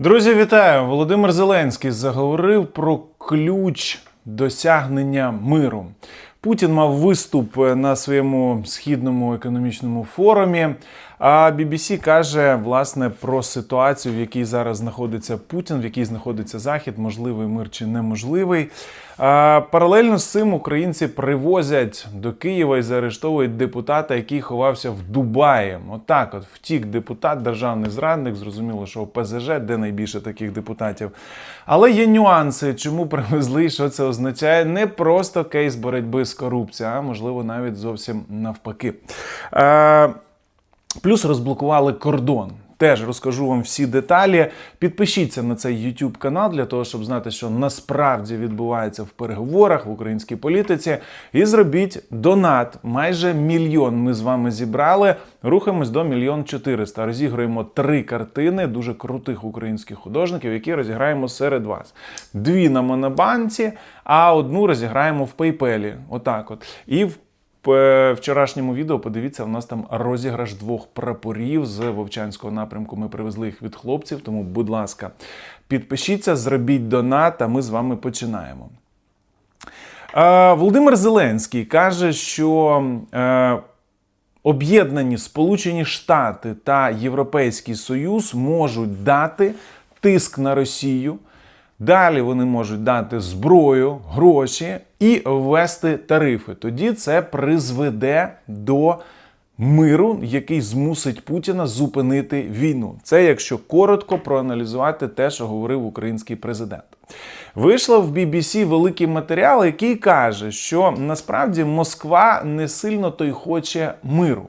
Друзі, вітаю! Володимир Зеленський заговорив про ключ досягнення миру. Путін мав виступ на своєму східному економічному форумі. А BBC каже власне про ситуацію, в якій зараз знаходиться Путін, в якій знаходиться Захід, можливий мир чи неможливий. Паралельно з цим українці привозять до Києва і заарештовують депутата, який ховався в Дубаї. Отак, от втік депутат, державний зрадник. Зрозуміло, що ОПЗЖ, де найбільше таких депутатів. Але є нюанси, чому привезли, що це означає. Не просто кейс боротьби з корупцією, а можливо навіть зовсім навпаки. Плюс розблокували кордон. Теж розкажу вам всі деталі. Підпишіться на цей YouTube канал для того, щоб знати, що насправді відбувається в переговорах в українській політиці. І зробіть донат. Майже мільйон ми з вами зібрали. Рухаємось до мільйон чотириста. Розіграємо три картини дуже крутих українських художників, які розіграємо серед вас. Дві на Монобанці, а одну розіграємо в PayPal. Отак от. І в в вчорашньому відео подивіться, у нас там розіграш двох прапорів з Вовчанського напрямку. Ми привезли їх від хлопців. Тому, будь ласка, підпишіться, зробіть донат, а ми з вами починаємо. Е, Володимир Зеленський каже, що е, об'єднані Сполучені Штати та Європейський Союз можуть дати тиск на Росію. Далі вони можуть дати зброю, гроші і ввести тарифи. Тоді це призведе до миру, який змусить Путіна зупинити війну. Це якщо коротко проаналізувати те, що говорив український президент. Вийшла в BBC великий матеріал, який каже, що насправді Москва не сильно то й хоче миру.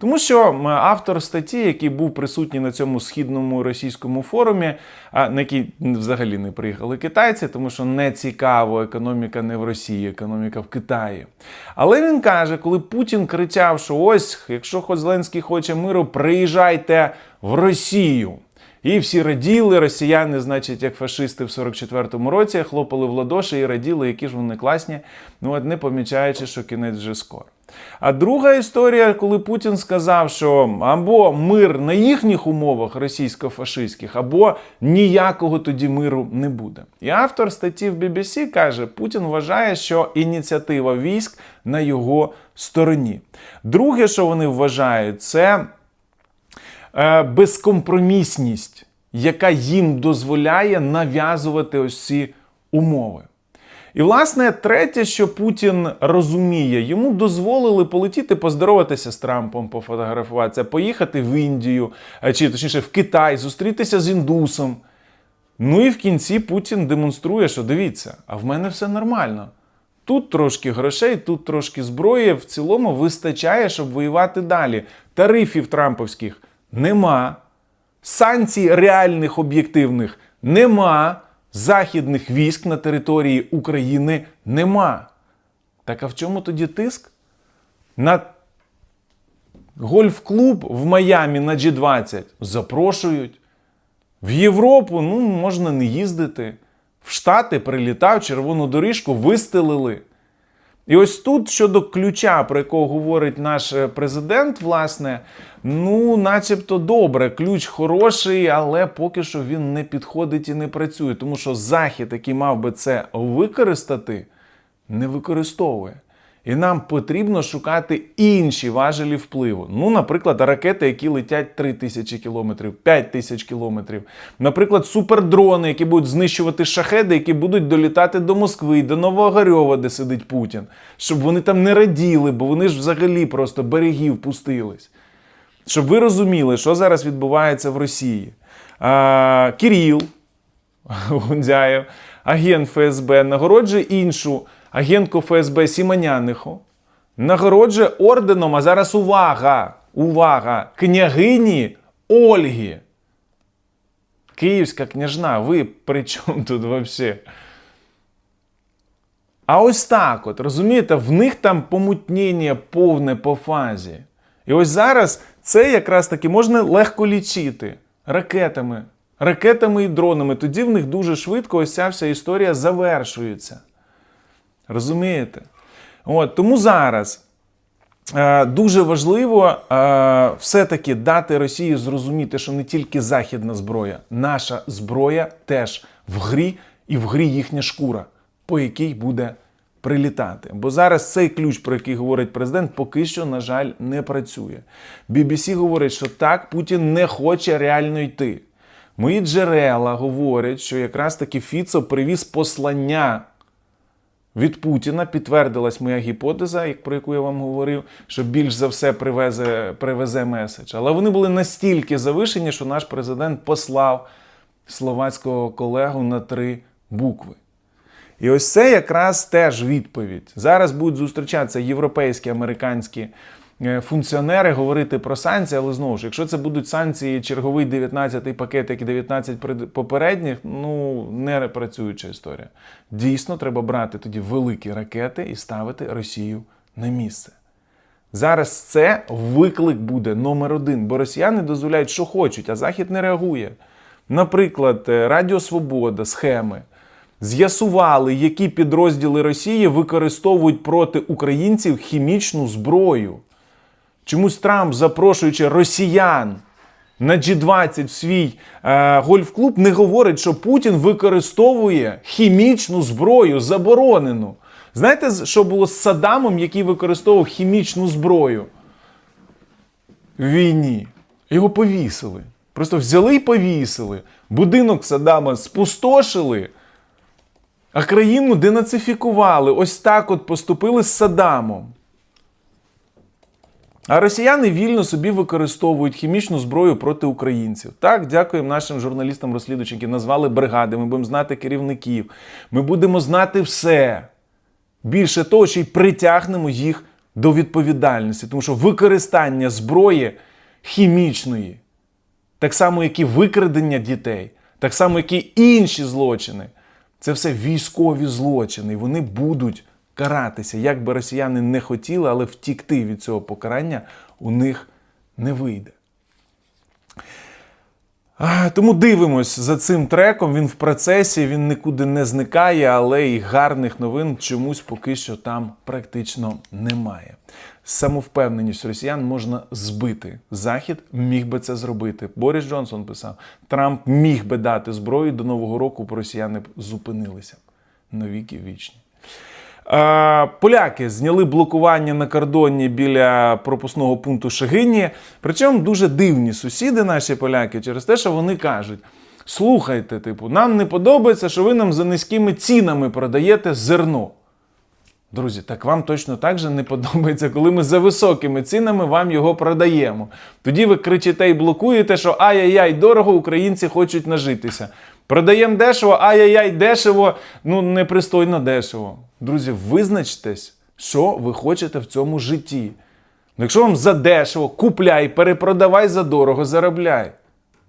Тому що автор статті, який був присутній на цьому східному російському форумі, на який взагалі не приїхали китайці, тому що не цікаво, економіка не в Росії, економіка в Китаї. Але він каже, коли Путін кричав, що ось, якщо Зеленський хоче миру, приїжджайте в Росію. І всі раділи, росіяни, значить, як фашисти в 44-му році, хлопали в ладоші і раділи, які ж вони класні, ну от не помічаючи, що кінець вже скоро. А друга історія, коли Путін сказав, що або мир на їхніх умовах російсько-фашистських, або ніякого тоді миру не буде. І автор статті в BBC каже, Путін вважає, що ініціатива військ на його стороні. Друге, що вони вважають, це безкомпромісність, яка їм дозволяє нав'язувати ось ці умови. І, власне, третє, що Путін розуміє, йому дозволили полетіти поздороватися з Трампом, пофотографуватися, поїхати в Індію, чи точніше в Китай, зустрітися з індусом. Ну і в кінці Путін демонструє, що дивіться, а в мене все нормально. Тут трошки грошей, тут трошки зброї. В цілому вистачає, щоб воювати далі. Тарифів Трамповських нема. Санкцій реальних об'єктивних нема західних військ на території України нема. Так а в чому тоді тиск? На гольф-клуб в Майамі на G20 запрошують. В Європу ну, можна не їздити. В Штати прилітав, червону доріжку вистелили. І ось тут щодо ключа, про якого говорить наш президент, власне, ну, начебто добре, ключ хороший, але поки що він не підходить і не працює, тому що захід, який мав би це використати, не використовує. І нам потрібно шукати інші важелі впливу. Ну, наприклад, ракети, які летять 3 тисячі кілометрів, 5 тисяч кілометрів. Наприклад, супердрони, які будуть знищувати шахеди, які будуть долітати до Москви, до Новогарьова, де сидить Путін, щоб вони там не раділи, бо вони ж взагалі просто берегів пустились. Щоб ви розуміли, що зараз відбувається в Росії. А, Кирил Гундяєв, агент ФСБ, нагороджує іншу агентку ФСБ Сімоняниху, нагороджує орденом, а зараз увага! Увага! Княгині Ольги. Київська княжна, ви при чому тут взагалі? А ось так от, розумієте, в них там помутнення повне по фазі. І ось зараз це якраз таки можна легко лічити ракетами, ракетами і дронами. Тоді в них дуже швидко ось ця вся історія завершується. Розумієте? От, Тому зараз Е, Дуже важливо е, все-таки дати Росії зрозуміти, що не тільки західна зброя, наша зброя теж в грі і в грі їхня шкура, по якій буде прилітати. Бо зараз цей ключ, про який говорить президент, поки що, на жаль, не працює. BBC говорить, що так, Путін не хоче реально йти. Мої джерела говорять, що якраз таки Фіцо привіз послання від Путіна підтвердилась моя гіпотеза, про яку я вам говорив, що більш за все привезе, привезе меседж. Але вони були настільки завишені, що наш президент послав словацького колегу на три букви. І ось це якраз теж відповідь. Зараз будуть зустрічатися європейські, американські функціонери говорити про санкції, але знову ж, якщо це будуть санкції, черговий 19-й пакет, як і 19 попередніх, ну не працююча історія. Дійсно, треба брати тоді великі ракети і ставити Росію на місце. Зараз це виклик буде номер один, бо росіяни дозволяють, що хочуть, а Захід не реагує. Наприклад, е, Радіо Свобода, схеми з'ясували, які підрозділи Росії використовують проти українців хімічну зброю. Чомусь Трамп, запрошуючи росіян на G20 в свій е, гольф-клуб, не говорить, що Путін використовує хімічну зброю, заборонену. Знаєте, що було з Саддамом, який використовував хімічну зброю в війні? Його повісили. Просто взяли і повісили. Будинок Саддама спустошили, а країну денацифікували. Ось так от поступили з Саддамом. А росіяни вільно собі використовують хімічну зброю проти українців. Так, дякуємо нашим журналістам-розслідувачам, які назвали бригади. Ми будемо знати керівників. Ми будемо знати все. Більше того, ще й притягнемо їх до відповідальності, тому що використання зброї хімічної, так само, як і викрадення дітей, так само, як і інші злочини, це все військові злочини, і вони будуть каратися. Як би росіяни не хотіли, але втікти від цього покарання у них не вийде. Тому дивимось за цим треком. Він в процесі, він нікуди не зникає, але і гарних новин чомусь поки що там практично немає. Самовпевненість росіян можна збити. Захід міг би це зробити. Борис Джонсон писав: Трамп міг би дати зброю до Нового року, бо росіяни б зупинилися навіки вічні. Е, Поляки зняли блокування на кордоні біля пропускного пункту Шегині. Причому дуже дивні сусіди, наші поляки, через те, що вони кажуть: слухайте, типу, нам не подобається, що ви нам за низькими цінами продаєте зерно. Друзі, так вам точно так же не подобається, коли ми за високими цінами вам його продаємо. Тоді ви кричите і блокуєте, що ай-яй-яй, дорого, українці хочуть нажитися. Продаємо дешево, ай-яй-яй, дешево, ну непристойно дешево. Друзі, визначтесь, що ви хочете в цьому житті. Ну, якщо вам за дешево, купляй, перепродавай за дорого, заробляй.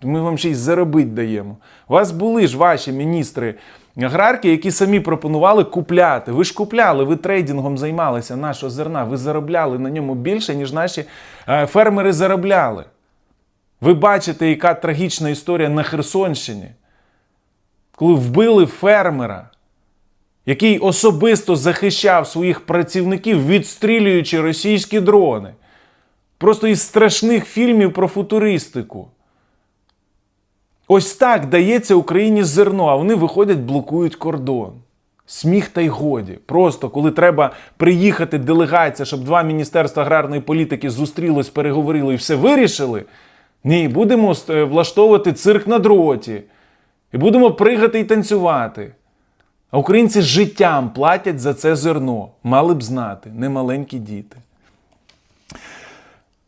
Ми вам ще й заробити даємо. У вас були ж ваші міністри аграрки, які самі пропонували купляти. Ви ж купляли, ви трейдингом займалися нашого зерна. Ви заробляли на ньому більше, ніж наші е, фермери заробляли. Ви бачите, яка трагічна історія на Херсонщині, коли вбили фермера, який особисто захищав своїх працівників, відстрілюючи російські дрони. Просто із страшних фільмів про футуристику. Ось так дається Україні зерно, а вони виходять, блокують кордон. Сміх та й годі. Просто коли треба приїхати делегація, щоб два міністерства аграрної політики зустрілось, переговорили і все вирішили. Ні, будемо е, влаштовувати цирк на дроті. І будемо пригати і танцювати. А українці життям платять за це зерно. Мали б знати, не маленькі діти.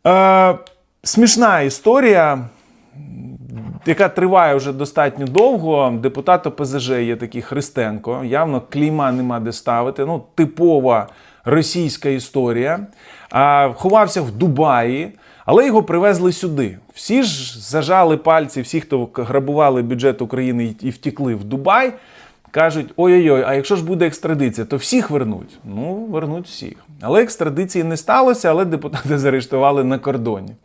Е, смішна історія яка триває вже достатньо довго. Депутат ОПЗЖ є такий Христенко. Явно клейма нема де ставити. Ну, типова російська історія. А, ховався в Дубаї, але його привезли сюди. Всі ж зажали пальці, всі, хто грабували бюджет України і втікли в Дубай. Кажуть, ой-ой-ой, а якщо ж буде екстрадиція, то всіх вернуть. Ну, вернуть всіх. Але екстрадиції не сталося, але депутати заарештували на кордоні.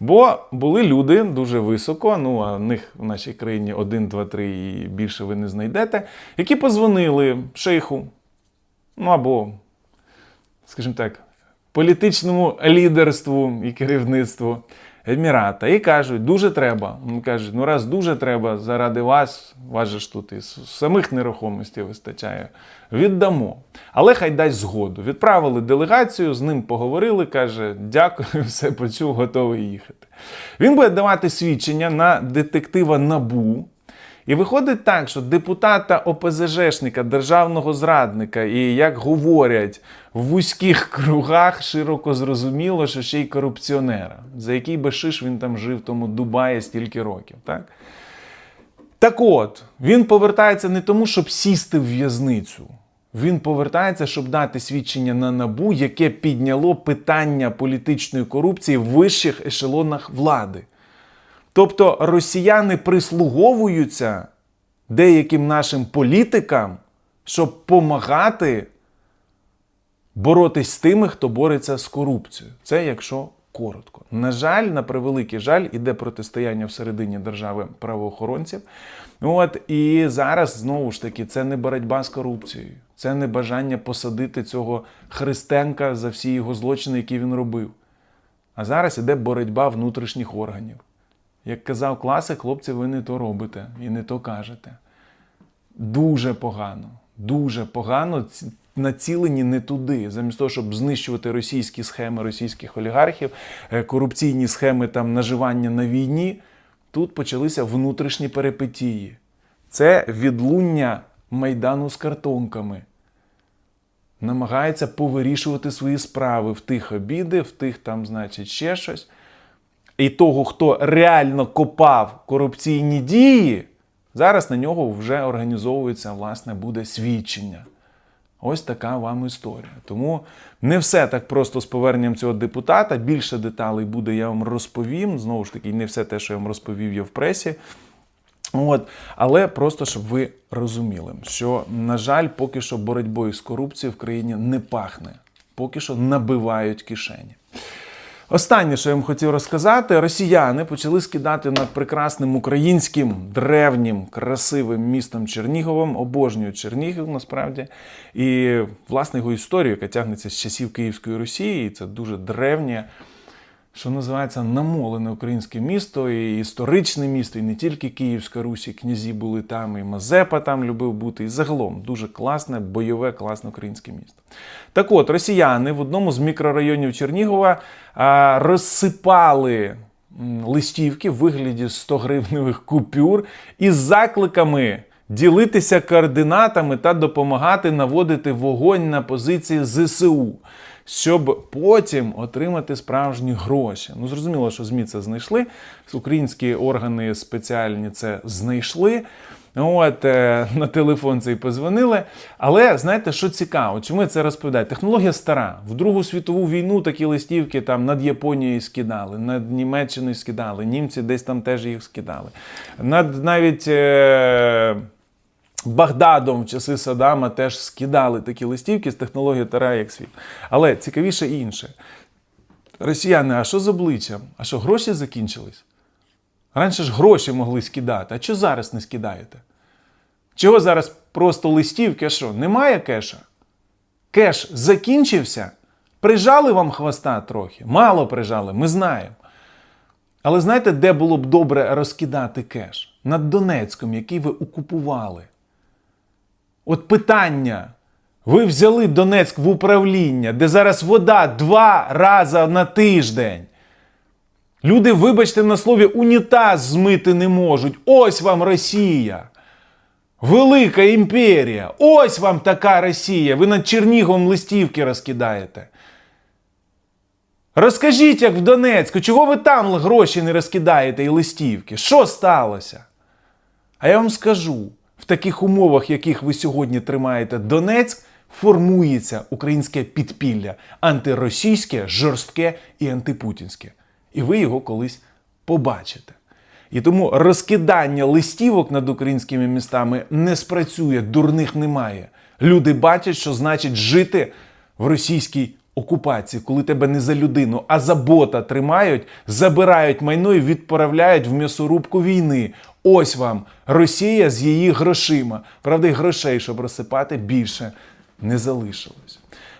Бо були люди дуже високо, ну а них в нашій країні 1, 2, 3 і більше ви не знайдете, які позвонили шейху, ну або, скажімо так, політичному лідерству і керівництву Емірата і кажуть, дуже треба. Він каже, ну раз дуже треба, заради вас, вас же ж тут і самих нерухомостей вистачає. Віддамо. Але хай дасть згоду. Відправили делегацію, з ним поговорили, каже, дякую, все почув, готовий їхати. Він буде давати свідчення на детектива Набу. І виходить так, що депутата ОПЗЖшника, державного зрадника, і як говорять в вузьких кругах, широко зрозуміло, що ще й корупціонера, за який би шиш він там жив тому Дубаї стільки років. Так? Так от, він повертається не тому, щоб сісти в в'язницю. Він повертається, щоб дати свідчення на набу, яке підняло питання політичної корупції в вищих ешелонах влади. Тобто росіяни прислуговуються деяким нашим політикам, щоб помагати боротись з тими, хто бореться з корупцією. Це якщо коротко. На жаль, на превеликий жаль, іде протистояння всередині держави правоохоронців. От і зараз знову ж таки це не боротьба з корупцією, це не бажання посадити цього Христенка за всі його злочини, які він робив. А зараз іде боротьба внутрішніх органів. Як казав класик, хлопці, ви не то робите і не то кажете. Дуже погано, дуже погано націлені не туди. Замість того, щоб знищувати російські схеми російських олігархів, е, корупційні схеми там наживання на війні, тут почалися внутрішні перипетії. Це відлуння майдану з картонками намагається повирішувати свої справи в тих обіди, в тих там, значить, ще щось. І того, хто реально копав корупційні дії, зараз на нього вже організовується, власне, буде свідчення. Ось така вам історія. Тому не все так просто з поверненням цього депутата. Більше деталей буде, я вам розповім. Знову ж таки, не все те, що я вам розповів, є в пресі. От, але просто щоб ви розуміли, що, на жаль, поки що боротьбою з корупцією в країні не пахне, поки що набивають кишені. Останнє, що я вам хотів розказати, росіяни почали скидати над прекрасним українським древнім красивим містом Черніговом, обожнюють Чернігів насправді, і власне його історію, яка тягнеться з часів Київської Росії, і це дуже древнє що називається намолене українське місто, і історичне місто, і не тільки Київська Русь, і князі були там, і Мазепа там любив бути. І загалом дуже класне, бойове, класне українське місто. Так от, росіяни в одному з мікрорайонів Чернігова а, розсипали листівки в вигляді 100 гривневих купюр із закликами. Ділитися координатами та допомагати наводити вогонь на позиції ЗСУ, щоб потім отримати справжні гроші. Ну зрозуміло, що ЗМІ це знайшли. Українські органи спеціальні це знайшли. От е, на телефон цей позвонили. Але знаєте, що цікаво? Чому я це розповідаю? Технологія стара. В Другу світову війну такі листівки там над Японією скидали, над Німеччиною скидали, німці десь там теж їх скидали. Над навіть. Е, Багдадом в часи Саддама теж скидали такі листівки з технологією Тара як світ. Але цікавіше інше. Росіяни, а що з обличчям? А що гроші закінчились? Раніше ж гроші могли скидати. А чого зараз не скидаєте? Чого зараз просто листівки? Що, немає кеша? Кеш закінчився? Прижали вам хвоста трохи? Мало прижали, ми знаємо. Але знаєте, де було б добре розкидати кеш? Над Донецьком, який ви окупували. От питання. Ви взяли Донецьк в управління, де зараз вода два рази на тиждень. Люди, вибачте на слові, унітаз змити не можуть. Ось вам Росія. Велика імперія. Ось вам така Росія. Ви над Черніговом листівки розкидаєте. Розкажіть, як в Донецьку, чого ви там гроші не розкидаєте і листівки? Що сталося? А я вам скажу: в таких умовах, яких ви сьогодні тримаєте Донецьк, формується українське підпілля антиросійське, жорстке і антипутінське. І ви його колись побачите. І тому розкидання листівок над українськими містами не спрацює, дурних немає. Люди бачать, що значить жити в російській окупації, коли тебе не за людину, а за бота тримають, забирають майно і відправляють в м'ясорубку війни. Ось вам Росія з її грошима. Правда, і грошей, щоб розсипати, більше не залишилось.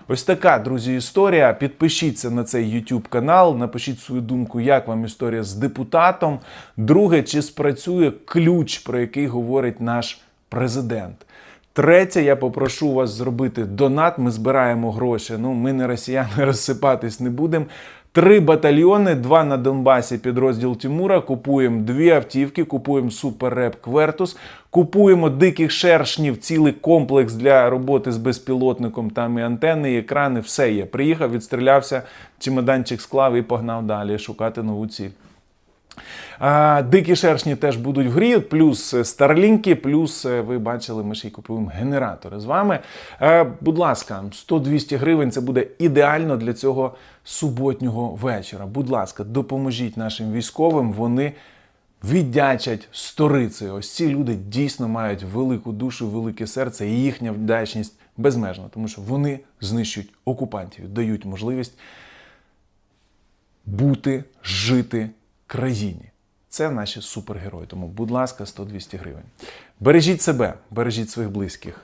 Ось така, друзі, історія. Підпишіться на цей YouTube канал, напишіть свою думку, як вам історія з депутатом. Друге, чи спрацює ключ, про який говорить наш президент. Третє, я попрошу вас зробити донат. Ми збираємо гроші. Ну, ми не росіяни розсипатись не будемо. Три батальйони, два на Донбасі, підрозділ Тимура. Купуємо дві автівки, купуємо суперреп Квертус, купуємо диких шершнів, цілий комплекс для роботи з безпілотником. Там і антенни, і екрани, все є. Приїхав, відстрілявся, чемоданчик склав і погнав далі шукати нову ціль. Дикі шершні теж будуть в грі, плюс старлінки, плюс е, ви бачили, ми ще й купуємо генератори з вами. Е, Будь ласка, 100-200 гривень це буде ідеально для цього суботнього вечора. Будь ласка, допоможіть нашим військовим. Вони віддячать сторицею. Ось ці люди дійсно мають велику душу, велике серце, і їхня вдячність безмежна, тому що вони знищують окупантів, дають можливість бути, жити країні. Це наші супергерої. Тому, будь ласка, 100-200 гривень. Бережіть себе, бережіть своїх близьких.